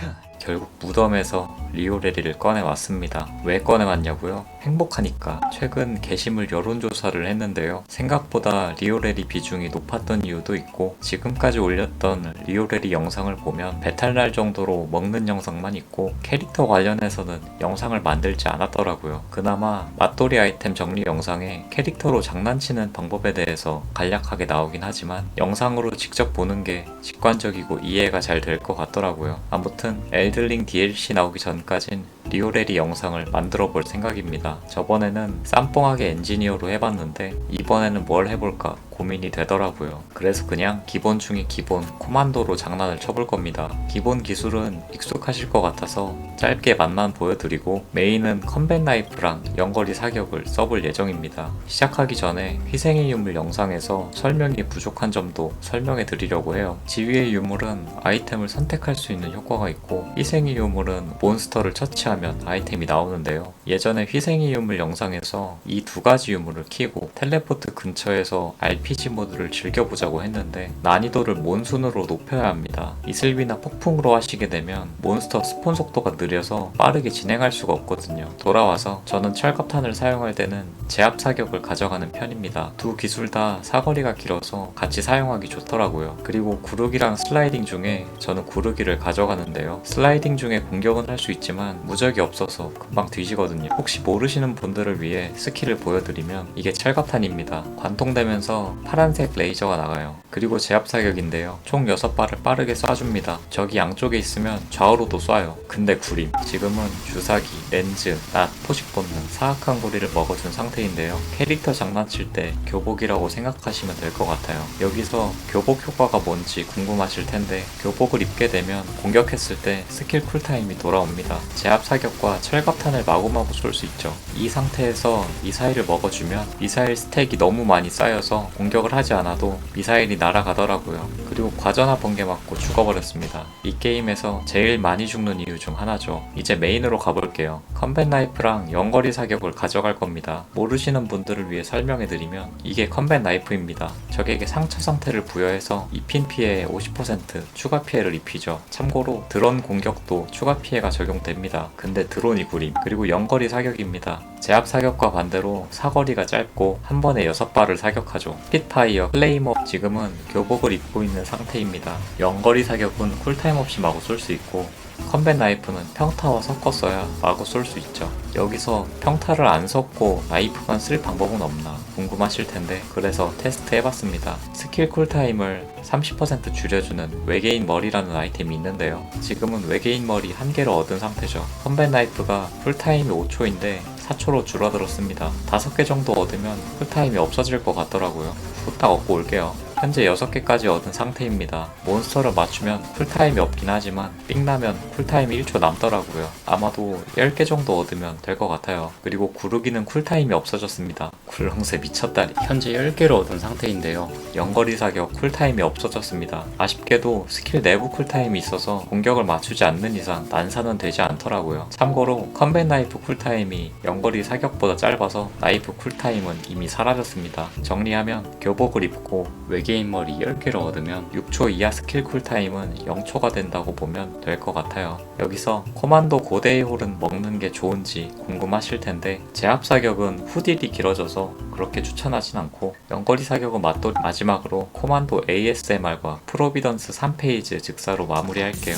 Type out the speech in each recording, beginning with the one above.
결국 무덤에서 리오레리를 꺼내왔습니다. 왜 꺼내왔냐고요? 행복하니까. 최근 게시물 여론조사를 했는데요. 생각보다 리오레리 비중이 높았던 이유도 있고 지금까지 올렸던 리오레리 영상을 보면 배탈날 정도로 먹는 영상만 있고 캐릭터 관련해서는 영상을 만들지 않았더라고요. 그나마 맛돌이 아이템 정리 영상에 캐릭터로 장난치는 방법에 대해서 간략하게 나오긴 하지만 영상으로 직접 보는 게 직관적이고 이해가 잘 될 것 같더라고요. 아무튼 엘들링 DLC 나오기 전 까진 리오레리 영상을 만들어 볼 생각입니다. 저번에는 쌈뽕하게 엔지니어로 해봤는데 이번에는 뭘 해볼까 고민이 되더라고요. 그래서 그냥 기본 중에 기본 코만도로 장난을 쳐볼 겁니다. 기본 기술은 익숙하실 것 같아서 짧게 맛만 보여드리고 메인은 컴뱃 나이프랑 연거리 사격을 써볼 예정입니다. 시작하기 전에 희생의 유물 영상에서 설명이 부족한 점도 설명해 드리려고 해요. 지휘의 유물은 아이템을 선택할 수 있는 효과가 있고 희생의 유물은 몬스터를 처치하면 아이템이 나오는데요. 예전에 희생의 유물 영상에서 이 두 가지 유물을 키고 텔레포트 근처에서 RPG 모드를 즐겨보자고 했는데 난이도를 몬순으로 높여야 합니다. 이슬비나 폭풍으로 하시게 되면 몬스터 스폰 속도가 느려서 빠르게 진행할 수가 없거든요. 돌아와서 저는 철갑탄을 사용할 때는 제압 사격을 가져가는 편입니다. 두 기술 다 사거리가 길어서 같이 사용하기 좋더라고요. 그리고 구르기랑 슬라이딩 중에 저는 구르기를 가져가는데요. 슬라이딩 중에 공격은 할 수 있지만 무적이 없어서 금방 뒤지거든요. 혹시 모르시는 분들을 위해 스킬을 보여드리면 이게 철갑탄입니다. 관통되면서 파란색 레이저가 나가요. 그리고 제압 사격인데요. 총 6발을 빠르게 쏴줍니다. 적이 양쪽에 있으면 좌우로도 쏴요. 근데 구림. 지금은 주사기, 렌즈, 낫, 포식 본능, 사악한 고리를 먹어준 상태인데요. 캐릭터 장난칠 때 교복이라고 생각하시면 될 것 같아요. 여기서 교복 효과가 뭔지 궁금하실 텐데 교복을 입게 되면 공격했을 때 스킬 쿨타임이 돌아옵니다. 제압 사격과 철갑탄을 마구마구 쏠 수 있죠. 이 상태에서 미사일을 먹어주면 미사일 스택이 너무 많이 쌓여서 공 격을 하지 않아도 미사일이 날아가더라고요. 그리고 과전화 번개 맞고 죽어버렸습니다. 이 게임에서 제일 많이 죽는 이유 중 하나죠. 이제 메인으로 가볼게요. 컴뱃 나이프랑 연거리 사격을 가져갈 겁니다. 모르시는 분들을 위해 설명해드리면 이게 컴뱃 나이프입니다. 적에게 상처 상태를 부여해서 입힌 피해의 50% 추가 피해를 입히죠. 참고로 드론 공격도 추가 피해가 적용됩니다. 근데 드론이 구림. 그리고 연거리 사격입니다. 제압 사격과 반대로 사거리가 짧고 한 번에 6발을 사격하죠. 핏파이어, 플레이머 지금은 교복을 입고 있는 상태입니다. 연거리 사격은 쿨타임 없이 마구 쏠 수 있고 컴뱃 나이프는 평타와 섞어 써야 마구 쏠 수 있죠. 여기서 평타를 안 섞고 나이프만 쓸 방법은 없나 궁금하실 텐데 그래서 테스트 해봤습니다. 스킬 쿨타임을 30% 줄여주는 외계인 머리라는 아이템이 있는데요. 지금은 외계인 머리 한 개를 얻은 상태죠. 컴뱃 나이프가 쿨타임이 5초인데 4초로 줄어들었습니다. 5개 정도 얻으면 쿨타임이 없어질 것 같더라고요. 후딱 얻고 올게요. 현재 6개까지 얻은 상태입니다. 몬스터를 맞추면 쿨타임이 없긴 하지만 삥나면 쿨타임이 1초 남더라고요. 아마도 10개 정도 얻으면 될 것 같아요. 그리고 구르기는 쿨타임이 없어졌습니다. 굴렁쇠 미쳤다니. 현재 10개를 얻은 상태인데요. 연거리 사격 쿨타임이 없어졌습니다. 아쉽게도 스킬 내부 쿨타임이 있어서 공격을 맞추지 않는 이상 난사는 되지 않더라고요. 참고로 컴뱃 나이프 쿨타임이 연거리 사격보다 짧아서 나이프 쿨타임은 이미 사라졌습니다. 정리하면 교복을 입고 외 계인 머리 10개를 얻으면 6초 이하 스킬 쿨타임은 0초가 된다고 보면 될 것 같아요. 여기서 코만도 고대의 홀은 먹는 게 좋은지 궁금하실 텐데 제압 사격은 후딜이 길어져서 그렇게 추천하진 않고 연거리 사격은 맛도 마지막으로 코만도 ASMR과 프로비던스 3페이지 즉사로 마무리할게요.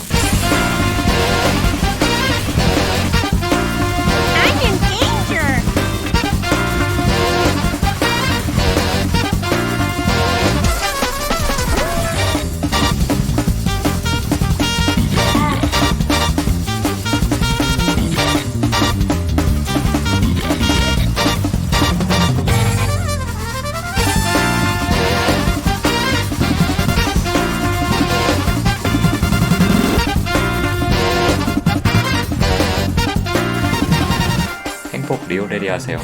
리오레리 하세요.